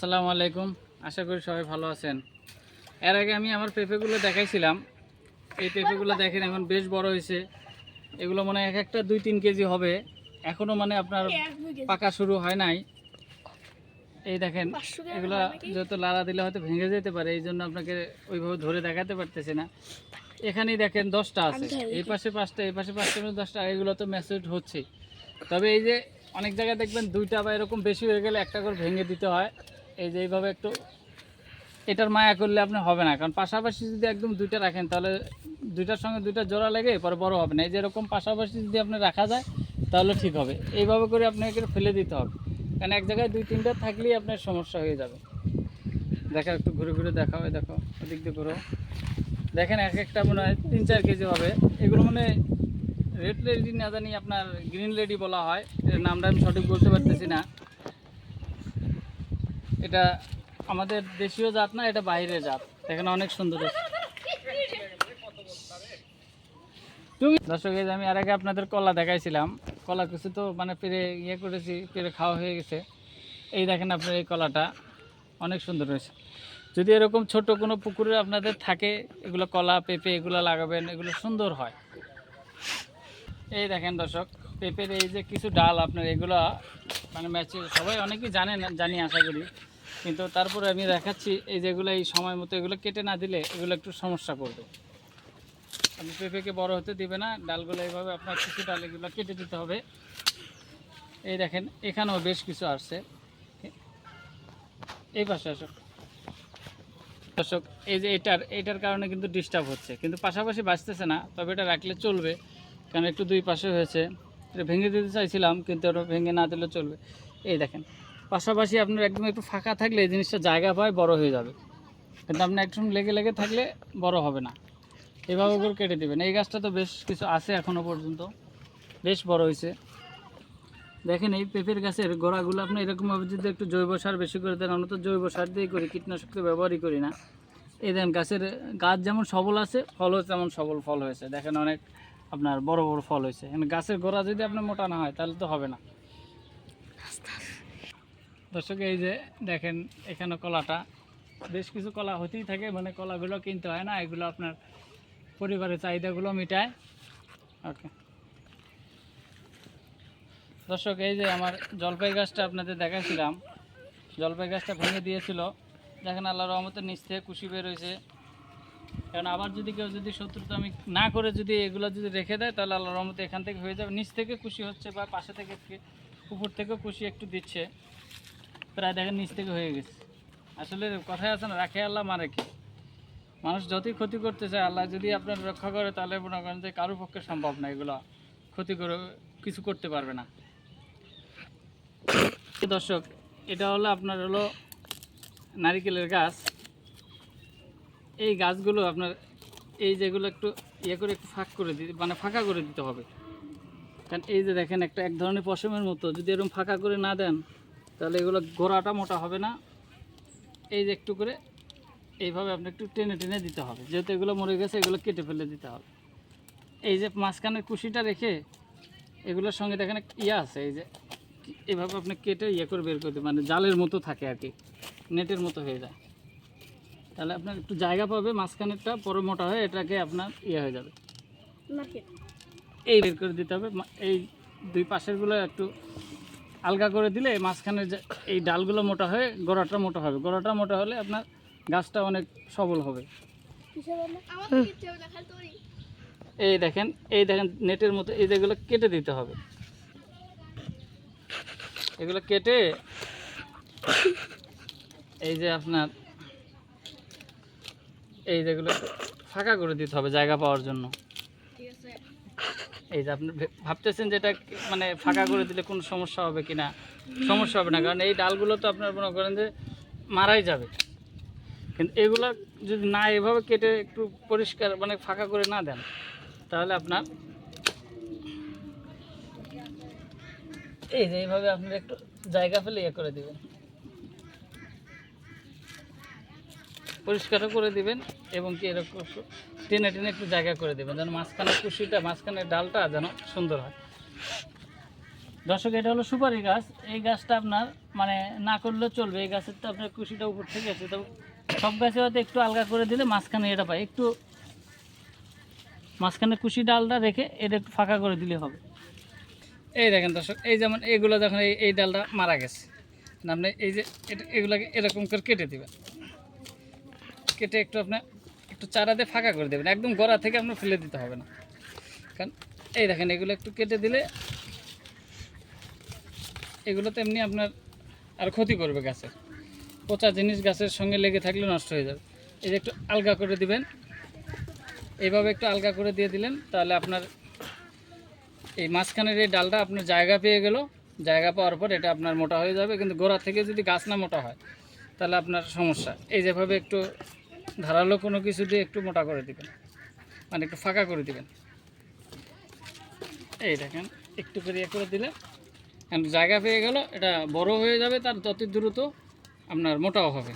আসসালামু আলাইকুম। আশা করি সবাই ভালো আছেন। এর আগে আমি আমার পেঁপেগুলো দেখাইছিলাম। এই পেঁপেগুলো দেখেন এখন বেশ বড় হয়েছে। এগুলো মানে এক একটা দুই তিন কেজি হবে। এখনও মানে আপনার পাকা শুরু হয় নাই। এই দেখেন এগুলো যত লাড়া দিলে হয়তো ভেঙে যেতে পারে এই জন্য আপনাকে ওইভাবে ধরে দেখাতে পারতেছি না। এখানেই দেখেন দশটা আছে। এই পাশে পাঁচটা এই পাশে পাঁচটা দশটা এগুলো তো মেসেজ হচ্ছে। তবে এই যে অনেক জায়গায় দেখবেন দুইটা বা এরকম বেশি হয়ে গেলে একটা করে ভেঙে দিতে হয়। এই যে এইভাবে একটু এটার মায়া করলে আপনি হবে না। কারণ পাশাপাশি যদি একদম দুইটা রাখেন, তাহলে দুইটার সঙ্গে দুইটা জোড়া লেগে পরে বড় হবে না। এই যে এরকম পাশাপাশি যদি আপনি রাখা যায়, তাহলে ঠিক হবে। এইভাবে করে আপনাকে ফেলে দিতে হবে। কারণ এক জায়গায় দুই, তিনটা থাকলেই আপনার সমস্যা হয়ে যাবে। দেখা, একটু ঘুরে ঘুরে দেখা হয় দেখো, ওদিক দিয়ে ঘুরো দেখেন এক একটা মনে হয় তিন, চার কেজি হবে। এগুলো মানে রেড লেডি না জানি আপনার গ্রিন লেডি বলা হয়। এর নামটা আমি সঠিক বলতে পারতেছি না। এটা আমাদের দেশীয় জাত না, এটা বাইরের জাত। এখানে অনেক সুন্দর। তুমি দর্শক আমি আর আগে আপনাদের কলা দেখাইছিলাম। কলা কিছু তো মানে পেরে ইয়ে করেছি, পেরে খাওয়া হয়ে গেছে। এই দেখেন আপনার এই কলাটা। অনেক সুন্দর হয়েছে। যদি এরকম ছোট কোনো পুকুরে আপনাদের থাকে, এগুলো কলা, পেঁপে এগুলো লাগাবেন, এগুলো সুন্দর হয়। এই দেখেন দর্শক, পেঁপের এই যে কিছু ডাল আপনার, এগুলো মানে ম্যাচে সবাই অনেকেই জানেন, জানি, আশা করি। কিন্তু তারপরে আমি দেখাচ্ছি এই যেগুলো এই সময় মতো এগুলো কেটে না দিলে এগুলো একটু সমস্যা করবে আপনি পেঁপেকে বড় হতে দিবে না, ডালগুলো এইভাবে আপনার কিছু ডাল এগুলো কেটে দিতে হবে। এই দেখেন, এখানেও বেশ কিছু আসছে। এই পাশে আসো দর্শক, এই যে এটার এটার কারণে কিন্তু ডিস্টার্ব হচ্ছে। কিন্তু পাশাপাশি বাঁচতেছে না, তবে এটা রাখলে চলবে। কারণ একটু দুই পাশে হয়েছে। এটা ভেঙে দিতে চাইছিলাম, কিন্তু ওটা ভেঙে না দিলে চলবে। এই দেখেন পাশাপাশি আপনার একদম একটু ফাঁকা থাকলে এই জিনিসটা জায়গা পায়, বড় হয়ে যাবে। কিন্তু আপনি একদম লেগে লেগে থাকলে বড় হবে না। এভাবে করে কেটে দেবেন। এই গাছটা তো বেশ কিছু আছে এখনও পর্যন্ত। বেশ বড় হয়েছে। দেখেন এই পেঁপের গাছের গোড়াগুলো আপনি এরকমভাবে যদি একটু জৈব সার বেশি করে দেন, আমরা তো জৈব সার দিয়েই করি কীটনাশক তো ব্যবহারই করি না। এই দেখেন গাছের গাছ যেমন সবল আছে, ফলও তেমন সবল ফল হয়েছে। দেখেন অনেক আপনার বড় বড় ফল হয়েছে। গাছের গোড়া যদি আপনার মোটা না হয়, তাহলে তো হবে না। দর্শক, এই যে দেখেন এখানে কলাটা। বেশ কিছু কলা হতেই থাকে মানে কলাগুলো কিনতে হয় না, এগুলো আপনার পরিবারের চাহিদাগুলো মিটায়। ওকে দর্শক, এই যে আমার জলপাই গাছটা আপনাদের দেখাছিলাম জলপাই গাছটা ভেঙে দিয়েছিল। দেখেন আল্লাহ রহমতের নিচ থেকে কুশি বের হয়েছে। কারণ আবার যদি কেউ যদি শত্রুতা আমি না করে যদি এগুলো যদি রেখে দেয়, তাহলে আল্লাহ রহমতে এখান থেকে হয়ে যাবে। নিচ থেকে খুশি হচ্ছে বা পাশে থেকে উপর থেকেও খুশি একটু দিচ্ছে। প্রায় দেখেন নিচ থেকে হয়ে গেছে। আসলে কথাই আছে না, রাখে আল্লাহ মারে কি? মানুষ যতই ক্ষতি করতে চায়, আল্লাহ যদি আপনার রক্ষা করে, তাহলে মনে করেন যে কারোর পক্ষে সম্ভব না এগুলো ক্ষতি করে, কিছু করতে পারবে না। দর্শক, এটা হলো আপনার হলো নারিকেলের গাছ। এই গাছগুলো আপনার, এই যেগুলো একটু ইয়ে করে, একটু ফাঁক করে দিতে মানে ফাঁকা করে দিতে হবে। কারণ এই যে দেখেন একটা, এক ধরনের পশমের মতো, যদি এরকম ফাঁকা করে না দেন তাহলে এগুলো গোড়াটা মোটা হবে না। এই যে একটু করে এইভাবে আপনি একটু টেনে টেনে দিতে হবে। যেহেতু এগুলো মরে গেছে এগুলো কেটে ফেলে দিতে হবে। এই যে মাঝখানের কুশিটা রেখে এগুলোর সঙ্গে দেখেন ইয়ে আছে এই যে এভাবে আপনি কেটে ইয়ে করে বের করতে মানে জালের মতো থাকে আর কি নেটের মতো হয়ে যায়। তাহলে আপনার একটু জায়গা পাবে মাঝখানেরটা পরে মোটা হয়ে এটাকে আপনার ইয়ে হয়ে যাবে। এই বের করে দিতে হবে। এই দুই পাশেরগুলো একটু আলগা করে দিলে মাঝখানে এই ডালগুলো মোটা হয়ে গোড়াটা মোটা হবে। গোড়াটা মোটা হলে আপনার গাছটা অনেক সবল হবে। এই দেখেন এই দেখেন নেটের মতো, এই যেগুলো কেটে দিতে হবে। এগুলো কেটে এই যে আপনার এই যেগুলো ফাঁকা করে দিতে হবে জায়গা পাওয়ার জন্য। এই যে আপনি ভাবতেছেন যে এটা মানে ফাঁকা করে দিলে কোনো সমস্যা হবে কি না সমস্যা হবে না, কারণ এই ডালগুলো তো আপনার মনে করেন যে মারাই যাবে। কিন্তু এগুলো যদি না এভাবে কেটে একটু পরিষ্কার মানে ফাঁকা করে না দেন, তাহলে আপনার এই যে এইভাবে আপনার একটু জায়গা ফেলে ইয়ে করে দিবেন। পরিষ্কারও করে দিবেন এবং কি এরকম টেনে টেনে একটু জায়গা করে দেবেন, যেন মাঝখানে কুশিটা মাঝখানের ডালটা যেন সুন্দর হয়। দর্শক, এটা হলো সুপারি গাছ। এই গাছটা আপনার মানে না করলেও চলবে, এই গাছের তো আপনার কুশিটা উপর থেকে আছে। তো সব গাছে হয়তো একটু আলগা করে দিলে মাঝখানে এটা পায়। একটু মাঝখানে কুশি ডালটা রেখে এটা একটু ফাঁকা করে দিলে হবে। এই দেখেন দর্শক, এই যেমন এইগুলো যখন এই এই ডালটা মারা গেছে আপনি এই যে এটা, এগুলোকে এরকম করে কেটে দেবেন। কেটে একটু আপনার একটু চারা দিয়ে ফাঁকা করে দেবেন। একদম গোড়া থেকে আপনার ফেলে দিতে হবে না। কারণ এই দেখেন, এগুলো একটু কেটে দিলে এগুলো তো এমনি আপনার আর ক্ষতি করবে গাছের। পচা জিনিস গাছের সঙ্গে লেগে থাকলে নষ্ট হয়ে যাবে। এই যে একটু আলগা করে দিবেন। এইভাবে একটু আলগা করে দিয়ে দিলেন, তাহলে আপনার এই মাঝখানের এই ডালটা আপনার জায়গা পেয়ে গেল। জায়গা পাওয়ার পর এটা আপনার মোটা হয়ে যাবে। কিন্তু গোড়া থেকে যদি গাছ না মোটা হয়, তাহলে আপনার সমস্যা। এই যেভাবে একটু ধারালো কোনো কিছু দিয়ে একটু মোটা করে দিবেন। মানে একটু ফাঁকা করে দিবেন। এই দেখেন একটু করে ইয়ে করে দিলে জায়গা পেয়ে গেল এটা বড় হয়ে যাবে তার তত দ্রুত আপনার মোটাও হবে।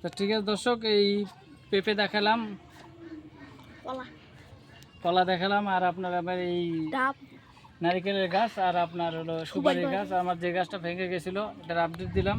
তো ঠিক আছে দর্শক এই পেঁপে দেখালাম। কলা। দেখালাম আর আপনার আবার এই নারিকেলের গাছ আর আপনার হলো সুপারি গাছ। আমার যে গাছটা ভেঙে গেছিল এটার আপডেট দিলাম।